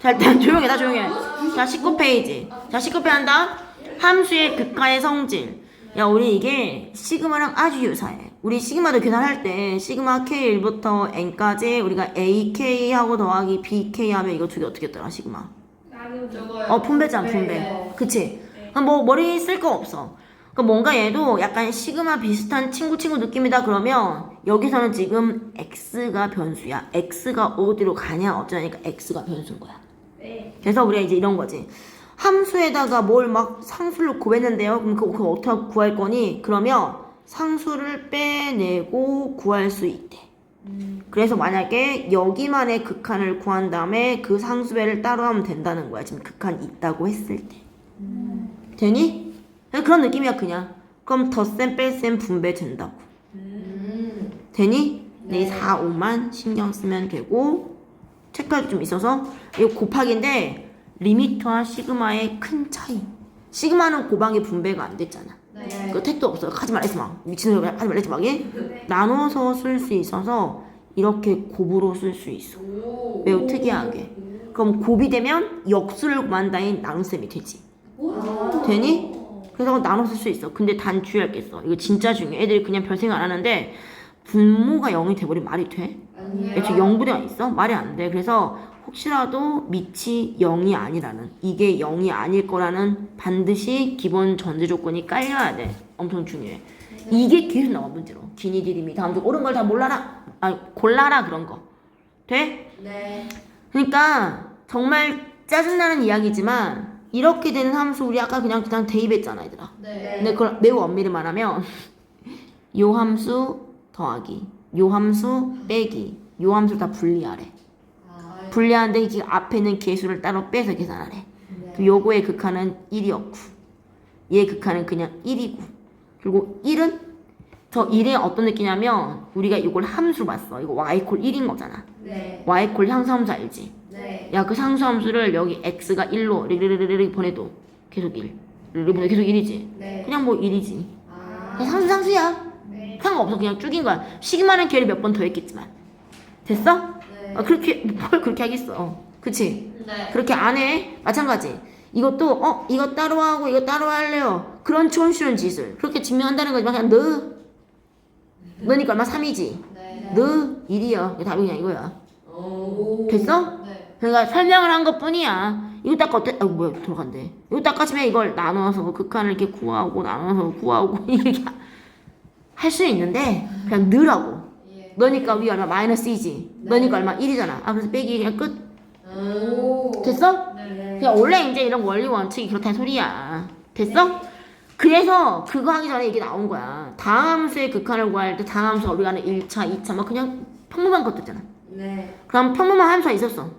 자, 일단 조용해, 다 조용해. 자, 19페이지. 자, 19페이지 한다. 함수의 극한의 성질. 야, 우리 이게 시그마랑 아주 유사해. 우리 시그마도 계산할 때 시그마 K1부터 N까지 우리가 AK 하고 더하기 BK 하면 이거 두 개 어떻게 했더라, 시그마? 어, 분배잖아, 네. 분배. 그치? 뭐 머리 쓸 거 없어. 뭔가 얘도 약간 시그마 비슷한 친구 친구 느낌이다 그러면 여기서는 지금 x가 변수야. x가 어디로 가냐 어쩌니까 x가 변수인 거야. 네. 그래서 우리가 이제 이런 거지. 함수에다가 뭘 막 상수를 구했는데요. 그럼 그거, 어떻게 구할 거니? 그러면 상수를 빼내고 구할 수 있대. 그래서 만약에 여기만의 극한을 구한 다음에 그 상수배를 따로 하면 된다는 거야. 지금 극한 있다고 했을 때. 되니? 그런 느낌이야 그냥. 그럼 덧셈 뺄셈 분배 된다고. 되니? 네, 4, 5만 신경 쓰면 되고 게좀 있어서 이거 곱하기인데 리미트와 시그마의 큰 차이. 시그마는 곱하기 분배가 안 됐잖아. 네. 그 택도 없어. 하지 말랬지 마. 미친놈이 하지 말랬지 마. 예? 나눠서 쓸 수 있어서 이렇게 곱으로 쓸 수 있어. 오. 매우 특이하게. 그럼 곱이 되면 역수를 구한다인 나눗셈이 되지. 되니? 그래서 나눠서 쓸수 있어. 근데 단 주의할 게 있어. 이거 진짜 중요해. 애들이 그냥 별 생각 안 하는데 분모가 0이 돼버리면 말이 돼? 아니에요. 애초에 0분의 있어? 말이 안 돼. 그래서 혹시라도 밑이 0이 아니라는 이게 0이 아닐 거라는 반드시 기본 전제 조건이 깔려야 돼. 엄청 중요해. 이게 계속 나와 문제로. 기니 디림이 다음 주 옳은 걸 다 몰라라. 아 골라라 그런 거. 돼? 네. 그러니까 정말 짜증나는 이야기지만 이렇게 되는 함수 우리 아까 그냥 그냥 대입했잖아 얘들아. 네. 근데 그걸 매우 엄밀히 말하면 요 함수 더하기, 요 함수 빼기, 요 함수 다 분리하래. 아, 분리하는데 이게 앞에 있는 개수를 따로 빼서 계산하래. 네. 그럼 요거의 극한은 1이었고, 얘의 극한은 그냥 1이고, 그리고 1은 저 1의 어떤 느낌이냐면 우리가 이걸 함수로 봤어. 이거 y콜 1인 거잖아. 네. y콜 향수함수 알지? 네. 야그 상수함수를 여기 x가 1로 리리리리리 보내도 계속 1. 리리 보내 계속 1이지. 네. 그냥 뭐 1이지. 아. 그냥 상수 상수야. 네. 상관없어 그냥 쭉인 거야. 시그마는 걔를 몇 번 더 했겠지만. 됐어? 네. 아, 그렇게 뭘 그렇게 하겠어. 어, 그치? 네. 그렇게 안 해. 마찬가지. 이것도 어 이거 따로 하고 이거 따로 할래요. 그런 촌스러운 짓을 그렇게 증명한다는 거지만 그냥 너 너니까 얼마 3이지. 네. 너 1이야. 답이 그냥 이거야. 오. 됐어? 네. 그러니까 설명을 한 것 뿐이야. 이거 딱 어때? 아 뭐야 들어간대. 이거 딱 까지면 이걸 나눠서 극한을 이렇게 구하고 나눠서 구하고 이렇게 할 수 있는데 그냥 넣으라고. 예. 너니까 위 얼마 마이너스 2지. 너니까 얼마 1이잖아. 아 그래서 빼기 그냥 끝. 오. 됐어? 네. 그냥 원래 이제 이런 원리 원칙이 그렇다는 소리야. 됐어? 그래서 그거 하기 전에 이게 나온 거야. 다함수의 극한을 구할 때 다함수 우리가 하는 1차, 2차 막 그냥 평범한 것들잖아. 네. 그럼 평범한 함수가 있었어.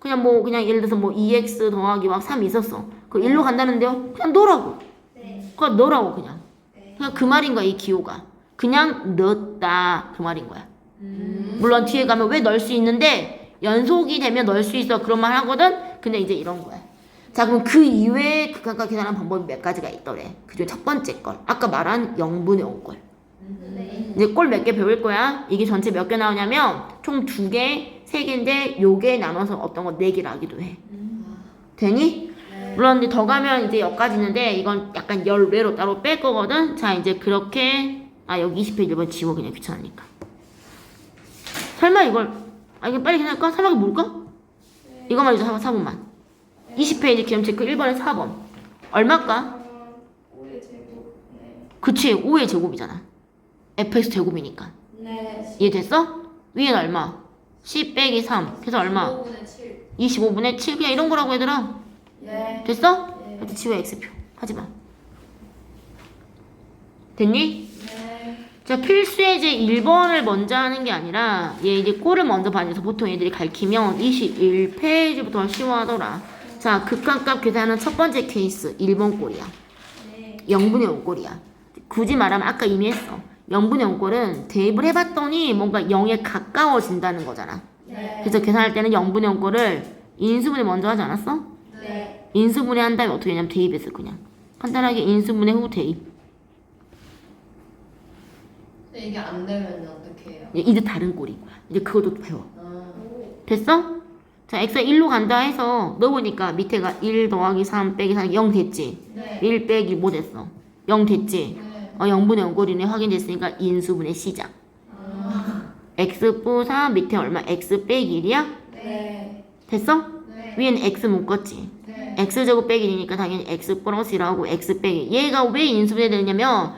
그냥 뭐 그냥 예를 들어서 뭐 2x 더하기 막 3 있었어. 그 1로 간다는데요? 그냥 넣으라고. 네. 그냥 넣으라고 그냥. 네. 그냥 그 말인 거야 이 기호가. 그냥 넣었다 그 말인 거야. 음. 물론 뒤에 가면 왜 넣을 수 있는데 연속이 되면 넣을 수 있어 그런 말 하거든. 근데 이제 이런 거야. 자 그럼 그 이외에 극한과 계산하는 방법이 몇 가지가 있더래. 그중에 첫 번째 걸 아까 말한 0분의 5걸. 네. 이제 꼴 몇 개 배울 거야. 이게 전체 몇 개 나오냐면 총 두 개, 세 개인데 요게 나눠서 어떤 거 네 개를 하기도 해. 되니? 네. 물론 이제 더 가면 이제 여기까지 있는데 이건 약간 열 외로 따로 뺄 거거든. 자 이제 그렇게 아 여기 20페이지 이번 지워 그냥 귀찮으니까. 설마 이걸 아 이거 빨리 할까? 설마 뭘까? 이거만 이제 4번만. 20페이지 기점 체크 1번에 4번. 얼마일까? 오의 제곱. 네. 그치 5의 제곱이잖아. fx 제곱이니까. 네. 이해됐어? 위엔 얼마? 10 빼기 3. 그래서 얼마? 5분의 7. 25분의 7. 그냥 이런 거라고 얘들아. 네. 됐어? 네. 이렇게 지워 x표. 하지 마. 됐니? 네. 자, 필수의 제 1번을 먼저 하는 게 아니라 얘 이제 꼴을 먼저 봐서 보통 애들이 가르치면 21페이지부터 쉬워하더라. 자, 극한값 계산하는 첫 번째 케이스 1번 꼴이야. 네. 0분의 5꼴이야. 굳이 말하면 아까 이미 했어. 0분의 5꼴은 대입을 해봤더니 뭔가 0에 가까워진다는 거잖아. 네. 그래서 계산할 때는 0분의 5꼴을 인수분해 먼저 하지 않았어? 네. 인수분해 한 다음에 어떻게 하냐면 대입했어 그냥. 간단하게 인수분해 후 대입. 근데 이게 안 되면 어떻게 해요? 이제 이제 다른 거야. 이제 그것도 배워. 아, 됐어? 자, x가 1로 간다 해서 넣어보니까 밑에가 1 더하기 3 빼기 4 0 됐지? 네. 1 빼기 뭐 됐어? 0 됐지? 네. 어, 0분의 0꼴이네 확인됐으니까 인수분의 시작. x 뿌사 밑에 얼마? x 빼기 1이야? 네. 됐어? 네. 위에는 x 묶었지? 네. x제곱 빼기 1이니까 당연히 x 플러스 1하고 x 빼기 얘가 왜 인수분해 되냐면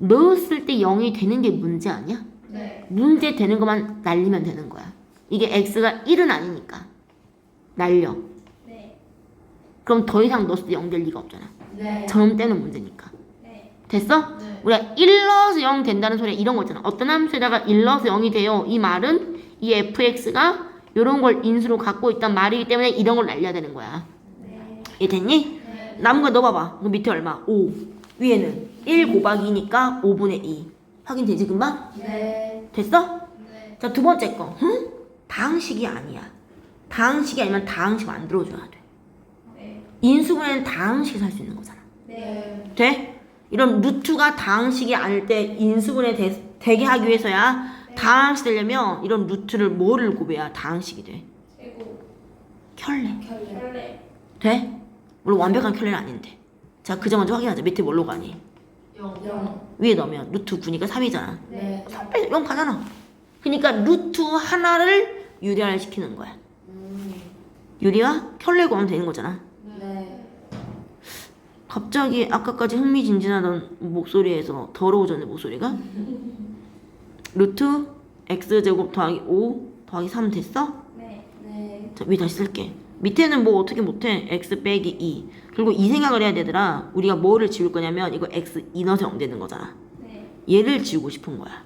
넣었을 때 0이 되는 게 문제 아니야? 네. 문제 되는 것만 날리면 되는 거야. 이게 x가 1은 아니니까 날려. 네. 그럼 더 이상 넣었을 때 0 될 리가 없잖아. 네. 저놈 때는 문제니까. 네. 됐어? 네. 우리가 1 넣어서 0 된다는 소리가 이런 거잖아. 어떤 함수에다가 1 넣어서 0이 돼요. 이 말은 이 fx가 이런 걸 인수로 갖고 있단 말이기 때문에 이런 걸 날려야 되는 거야. 네. 이해 됐니? 네. 남은 거 넣어봐봐. 그 밑에 얼마? 5. 위에는 1 곱하기 2니까 5분의 2. 확인되지 금방? 네. 됐어? 네. 자, 두 번째 거. 응? 다항식이 아니야. 다항식이 아니면 다항식 만들어줘야 돼. 네. 인수분해는 다항식에서 할 수 있는 거잖아. 네. 돼? 이런 루트가 다항식이 아닐 때 인수분해 되, 되게 하기 위해서야 다항식 되려면 이런 루트를 뭐를 곱해야 다항식이 돼? 최고. 켤레. 혈래. 돼? 물론 완벽한 켤레는 아닌데. 자, 그 점 먼저 확인하자. 밑에 뭘로 가니? 영. 위에 넣으면 루트 9니까 3이잖아. 네. 0 가잖아. 그러니까 루트 하나를 유리화를 시키는 거야. 유리화 켤레 구하면 되는 거잖아. 네. 갑자기 아까까지 흥미진진하던 목소리에서 더러워졌네 목소리가. 루트 x 제곱 더하기 5 더하기 3 됐어? 네. 네. 자, 위 다시 쓸게. 밑에는 뭐 어떻게 못해? x 빼기 2. 그리고 이 생각을 해야 되더라. 우리가 뭐를 지울 거냐면 이거 x 0 되는 거잖아. 네. 얘를 지우고 싶은 거야.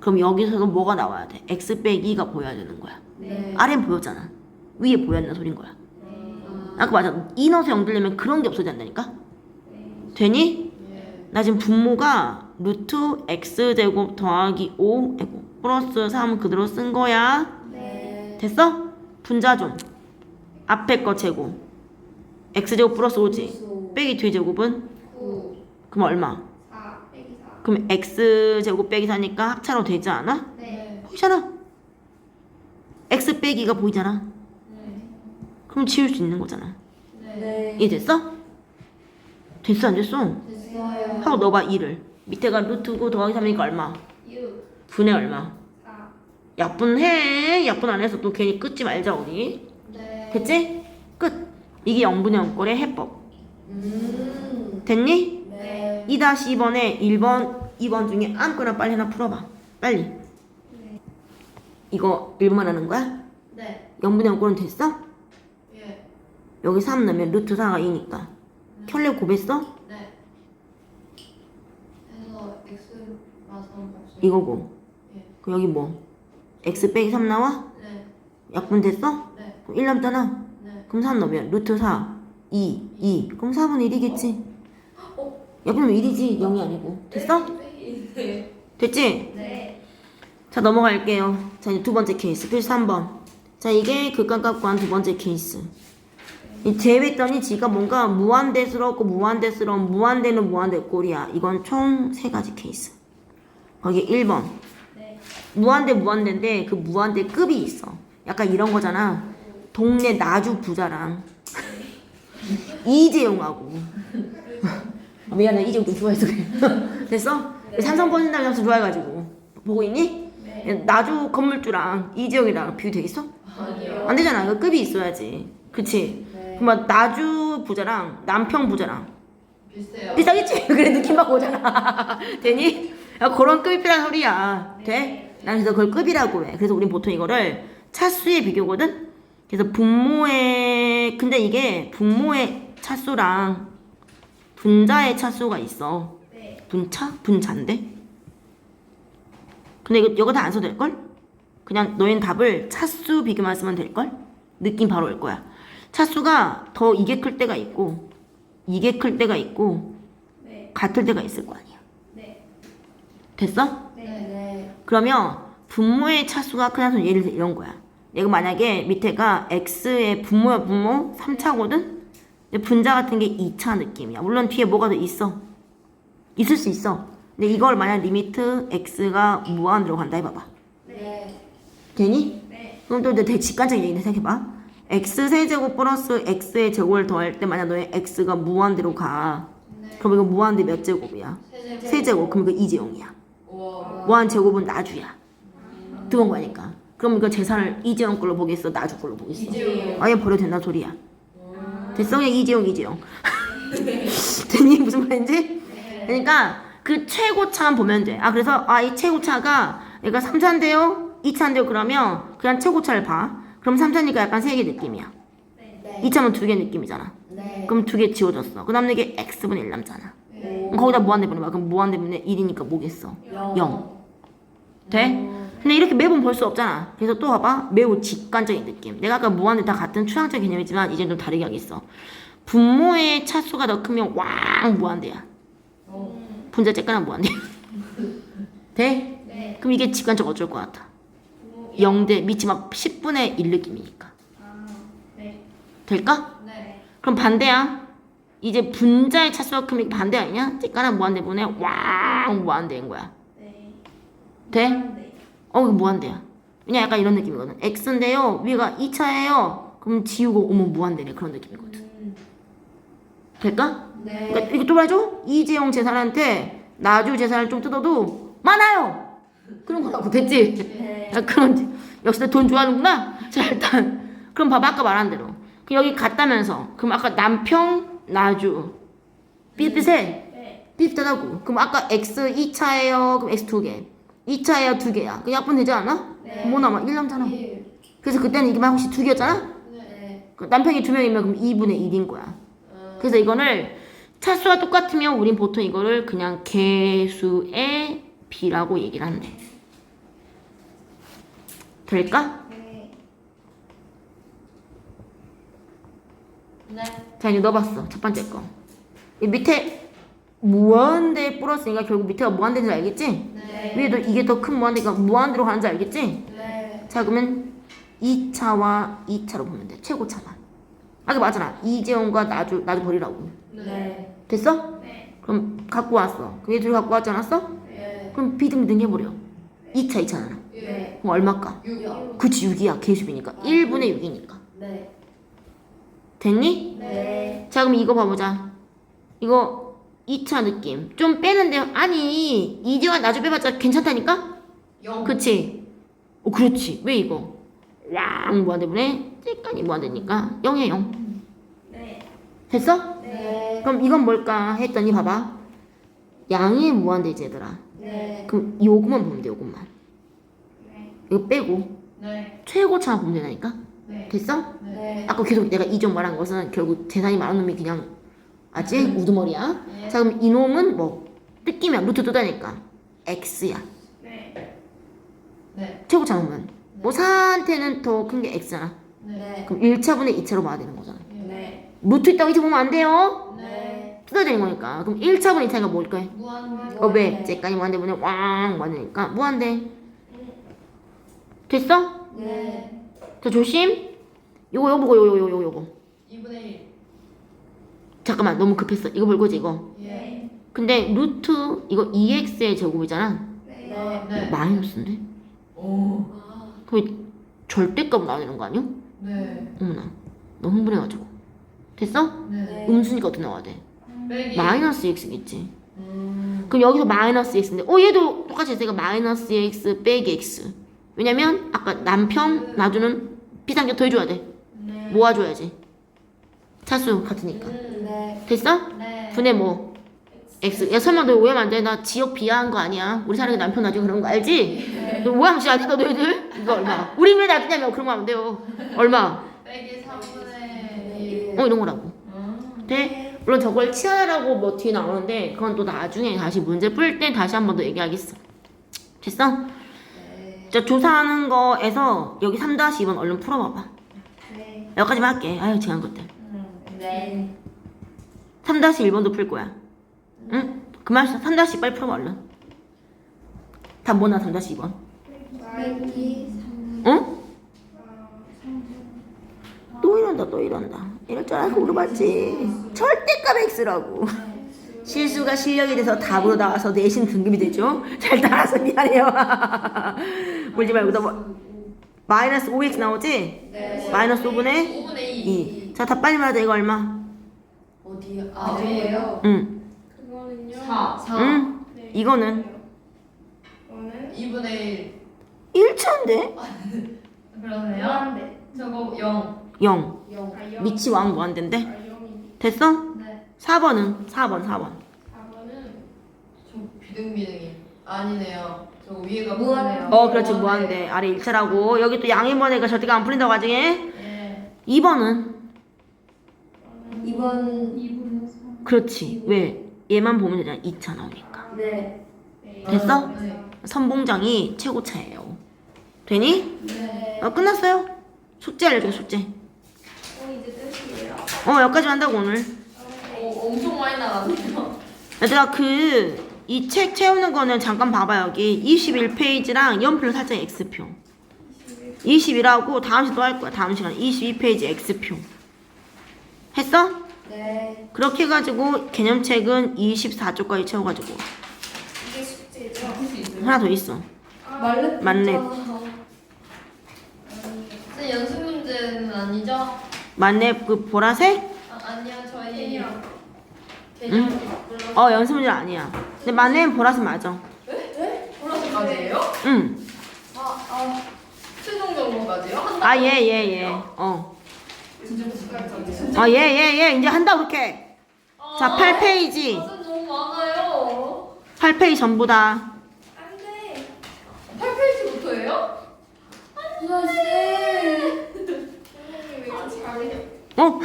그럼 여기서도 뭐가 나와야 돼? x 빼기 2가 보여야 되는 거야. 네. 아래는 보였잖아. 위에 보였나 소린 거야. 아까 맞아. 0 되려면 그런 게 없어져야 한다니까? 되니? 나 지금 분모가 루트 x 제곱 더하기 5 아이고, 플러스 3 그대로 쓴 거야. 네. 됐어? 분자 좀. 앞에 거 제곱. x 제곱 플러스 5지. 빼기 뒤 제곱은 구. 그럼 얼마? 사. 빼기 사. 그럼 x 제곱 빼기 4니까 합차로 되지 않아? 네. 보이잖아. x 빼기가 보이잖아. 네. 그럼 지울 수 있는 거잖아. 네. 이해됐어? 됐어 안 됐어? 됐어요. 하고 넣어봐 2를. 밑에가 루트 9 더하기 3이니까 얼마? 육. 분의 얼마? 사. 약분해. 약분 안 해서 또 괜히 끊지 말자 우리. 네. 됐지? 끝. 이게 0분의 0꼴의 해법. 음. 됐니? 네. 2-2번에 1번, 2번 중에 아무거나 빨리 하나 풀어봐. 빨리. 이거 1분만 하는 거야? 네. 0분의 0꼴은 됐어? 예. 여기 3 넣으면 루트 4가 2니까. 켤레 곱했어? 네. 해서 x가 3 이거고. 예. 그 여기 뭐? x 빼기 3 나와? 네. 약분 됐어? 네. 그럼 1 남잖아. 네. 그럼 3 넣으면 루트 4, 2, 2. 그럼 4분의 1이겠지? 어? 약분은 1이지 0이 아니고. 됐어? 네. 됐지? 네. 자 넘어갈게요. 자 이제 두 번째 케이스 필수 3번. 자 이게 극한값 구한 두 번째 케이스. 이 제외했더니 지가 뭔가 무한대스럽고 무한대스러운 무한대는 무한대 꼴이야. 이건 총 세 가지 케이스. 거기 1번. 네. 무한대 무한대인데 그 무한대 급이 있어. 약간 이런 거잖아. 동네 나주 부자랑 이재용하고. 아, 미안해 이재용 좀 좋아해서 그래. 됐어? 삼성 버진다는 점수 좋아해가지고 보고 있니? 네. 나주 건물주랑 이재용이랑 비교 되겠어? 아니요. 안 되잖아. 이거 급이 있어야지. 그치? 네. 그럼 나주 부자랑 남평 부자랑 비슷해요. 비싸겠지? 그래 느낌 받고 오잖아. 되니? 야, 그런 급이 필요한 소리야. 돼? 난 그래서 그걸 급이라고 해. 그래서 우린 보통 이거를 차수의 비교거든? 그래서 분모의, 근데 이게 분모의 차수랑 분자의 차수가 있어. 네. 분차? 분자인데? 근데 이거, 이거 다 안 써도 될걸? 그냥 너희는 답을 차수 비교만 쓰면 될걸? 느낌 바로 올 거야. 차수가 더 이게 클 때가 있고, 이게 클 때가 있고, 네. 같을 때가 있을 거 아니야. 네. 됐어? 네. 네. 그러면 분모의 차수가 크다는 소리 예를 들어 이런 거야. 내가 만약에 밑에가 x의 분모야 분모 3차거든? 근데 분자 같은 게 2차 느낌이야. 물론 뒤에 뭐가 더 있어. 있을 수 있어. 근데 이걸 만약 리미트 x가 무한으로 간다 해봐봐. 네. 되니? 네. 그럼 또 되게 직관적인 얘기인데 생각해봐. x 세제곱 플러스 x의 제곱을 더할 때 만약 너의 x가 무한대로 가. 그럼 이거 무한대 몇 제곱이야? 세제곱. 세제곱. 그럼 이거 2제곱이야. 우와. 무한 제곱은 나주야. 들어온 거니까. 그럼 이거 재산을 이재용 걸로 보겠어? 나주 걸로 보겠어? 이재용. 아예 버려도 된다 소리야. 됐어? 그냥 이재용 이재용. 됐니? 무슨 말인지? 그러니까 그 최고차만 보면 돼. 아 그래서 아 이 최고차가 얘가 3차인데요? 2차인데요? 그러면 그냥 최고차를 봐. 그럼 3차니까 약간 세개 느낌이야. 네. 2차면 두개 느낌이잖아. 네. 그럼 두개 지워졌어. 그 다음에 이게 x분의 1 남잖아. 네. 그럼 거기다 무한대분해 봐. 그럼 무한대분의 1이니까 뭐겠어? 영. 0. 돼? 근데 이렇게 매번 볼 수 없잖아. 그래서 또 봐봐. 매우 직관적인 느낌. 내가 아까 무한대 다 같은 추상적 개념이지만 이제 좀 다르게 하겠어. 분모의 차수가 더 크면 왕 무한대야. 어. 분자 째까나 무한대야. 돼? 네. 그럼 이게 직관적 어쩔 것 같아. 0대 밑이 막 10분의 1 느낌이니까. 아. 네. 될까? 네. 그럼 반대야. 이제 분자의 차수가 크면 반대 아니냐? 째까나 무한대분의 왕 무한대인 거야. 네. 돼? 네. 어, 이거 무한대야. 그냥 약간 이런 느낌이거든. x인데요, 위가 2차예요. 그럼 지우고 오면 무한대네. 그런 느낌이거든. 음. 될까? 네. 그러니까 이거 또 봐줘. 이재용 재산한테 나주 재산을 좀 뜯어도 많아요. 그런 거라고 됐지? 네. 야, 그런 역시 돈 좋아하는구나. 자 일단 그럼 봐봐 아까 말한 대로. 그 여기 같다면서. 그럼 아까 남평 나주 삐삐세 네. 비슷하다고. 그럼 아까 x 2차예요. 그럼 x 두 개. 2차예요 두 개야. 그 약분 되지 않아? 네. 뭐 남아? 1 남잖아. 일. 그래서 그때는 이게 만 혹시 두 개였잖아? 네. 그 남편이 두 명이면 그럼 2분의 1인 거야. 그래서 이거를 차수와 똑같으면 우린 보통 이거를 그냥 개수의 비라고 얘기를 한대. 될까? 네. 네. 자 이제 넣어봤어. 첫 번째 거. 이 밑에 무한대 플러스니까 결국 밑에가 무한대인 줄 알겠지? 네. 위에도 이게 더 큰 무한대가 무한대로 가는 줄 알겠지? 네. 자 그러면 2차와 2차로 보면 돼. 최고차만. 아까 맞잖아. 이재원과 나주 나주 버리라고. 네. 됐어? 네. 그럼 갖고 왔어. 그얘 둘 갖고 왔지 않았어? 네. 그럼 비등비등 해버려. 2차 2차잖아. 네. 그럼 얼마까? 육이요. 그치 6이야. 개수비니까. 1분의 6이니까. 네. 됐니? 네. 자 그럼 이거 봐보자. 이거 2차 느낌. 좀 빼는데요. 아니 이재원 나주 빼봤자 괜찮다니까? 영. 그치? 어 그렇지. 왜 이거? 왕 무한대분에 찌까니 무한대니까 0이야 0. 네. 됐어? 네. 그럼 이건 뭘까 했더니 봐봐. 양의 무한대지 얘들아. 네. 그럼 요것만 보면 돼 요것만. 네. 이거 빼고 네. 최고차만 보면 되나니까? 네. 됐어? 네. 아까 계속 내가 이종 말한 것은 결국 재산이 많은 놈이 그냥 아지 우두머리야. 네. 자 그럼 이놈은 뭐 뜯기면 루트 뜯다니까 x야. 네. 네. 최고차 보면 뭐 4한테는 더 큰 게 x잖아. 네. 그럼 1차분의 2차로 봐야 되는 거잖아. 네. 루트 있다고 이제 보면 안 돼요. 네. 뜯어야 되는 거니까. 그럼 1차분의 2차가 뭘까요? 무한. 어, 왜? 쟤까지 무한대분의 왕 무한대니까 무한대. 됐어? 네. 자 조심. 요거 요거 요거 요거 요거. 2분의 1. 잠깐만 너무 급했어. 이거 볼 거지 이거. 예. 근데 루트 이거 2x의 제곱이잖아. 네. 네. 마이너스인데? 오. 그럼 절대값 되는 거 아니야? 네. 어머나 너무 흥분해가지고 됐어? 네. 음수니까 어떻게 나와야 돼? 빼기. 마이너스 x겠지 음. 그럼 여기서 마이너스 x인데 어 얘도 똑같이 했으니까 마이너스 x 빼기 x 왜냐면 아까 남평 나주는 비상계 더해줘야 돼 네. 모아줘야지 차수 같으니까 네. 됐어? 네. 분의 뭐 x 야 설마 너 오해하면 안 돼 나 지역 비하한 거 아니야 우리 사람이 남편 나중에 그런 거 알지? 너 오해하면 진짜 너희들 이거 얼마 우리 왜 놔두냐면 그런 거 하면 돼요 얼마? 빼기 3분의 1. 어 이런 거라고 음. 돼? 물론 저걸 치환하라고 뭐 뒤에 나오는데 그건 또 나중에 다시 문제 풀 때 다시 한 번 더 얘기하겠어 됐어? 네. 자 조사하는 거에서 여기 3-2번 얼른 풀어봐봐 네. 여기까지만 할게 아유 지난 것들 네. 3-1번도 풀 거야 응? 그만 3-2 빨리 풀어봐 얼른 답 뭐나 3-2번 빼기 응? 또 이런다 또 이런다 이럴 줄 알고 물어봤지 절대값 X라고 실수가 실력이 돼서 답으로 나와서 내신 등급이 되죠 잘 따라서 미안해요 울지 말고 너 뭐, 마이너스 5x 나오지? 네. 마이너스 5분의 5분의 2. 자, 다 빨리 말하자. 이거 얼마? 어디요? 아, 아, 왜요? 응. 그거는요. 4. 4. 응? 네. 이거는? 이거는 2분의 1. 1차인데? 그러네요. 무한대. 저거 0. 0. 0. 아, 영. 미치 왕 무한대인데? 아, 영이. 됐어? 네. 4번은? 4번, 4번. 4번은 저 비등비등이 아니네요. 저 위에가 무한해요. 어, 그렇지. 무한대. 아래 1차라고. 여기 또 양인번에가 절대가 안 풀린다고 나중에. 예. 2번은? 2번. 2분의 그렇지. 왜? 얘만 보면 되잖아. 2차 나오니까. 네. 됐어? 네. 선봉장이 최고차예요. 되니? 네. 어, 끝났어요. 숙제 알려줘, 숙제. 어, 이제 끝이에요. 어, 여기까지 한다고, 오늘. 어, 엄청 많이 나갔네요. 얘들아, 그, 이 책 채우는 거는 잠깐 봐봐, 여기. 21페이지랑 연필로 살짝 X표. 20이라고 다음 시간 또 할 거야, 다음 시간. 22페이지 X표. 했어? 네. 그렇게 해가지고 개념책은 24쪽까지 채워가지고. 이게 숙제죠? 하나 더 있어. 말렙. 만렙. 선생님 연습 문제는 아니죠? 만렙 그 보라색? 아, 아니요 저희 개념. 몰라. 어, 연습 문제 아니야. 근데 만렙 보라색 맞아. 보라색까지예요? 응. 아, 아 최종 정보까지요? 한 아, 예, 예, 예. 어. 진짜 무슨 아, 예, 예, 예. 이제 한다, 그렇게. 자, 8페이지. 아, 너무 많아요. 8페이지 전부 다. 안 돼. 8페이지부터예요? 선생님 왜 이렇게 잘해요? 어?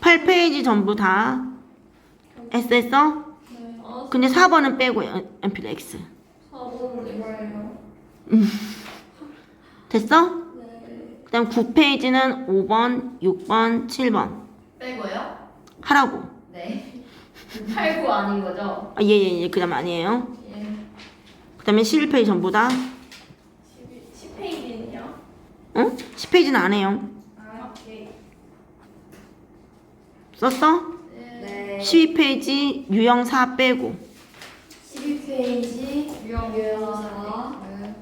8페이지 전부 다. 했어? 아, 근데 4번은 빼고, 연필 X. 4번을 이거예요. 됐어? 다음 9페이지는 5번, 6번, 7번. 빼고요? 하라고. 네. 8, 9 아닌 거죠? 아, 예, 예, 예. 그 다음 아니에요. 예. 그 다음에 11페이지 전부 다. 10페이지는요? 응? 10페이지는 안 해요. 아, 오케이. 썼어? 네. 12페이지 유형 4 빼고. 12페이지 유형 유형사. 네.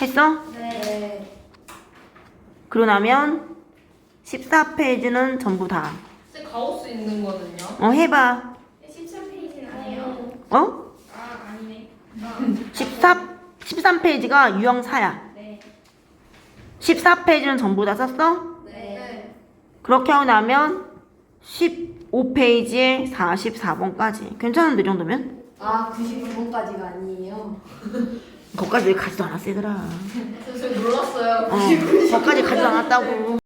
했어? 네. 그러고 나면 14페이지는 전부 다. 쌤 가오스 있는 거는요? 어, 해봐. 13페이지는 아니에요. 어? 아, 아니네. 14, 13페이지가 유형 4야. 네. 14페이지는 전부 다 썼어? 네. 그렇게 하고 나면 15페이지에 44번까지. 괜찮은데, 이 정도면? 아, 99번까지가 아니에요. 거기까지 가지도 않았어, 얘들아. 저 놀랐어요. 어, 거기까지 가지도 않았다고.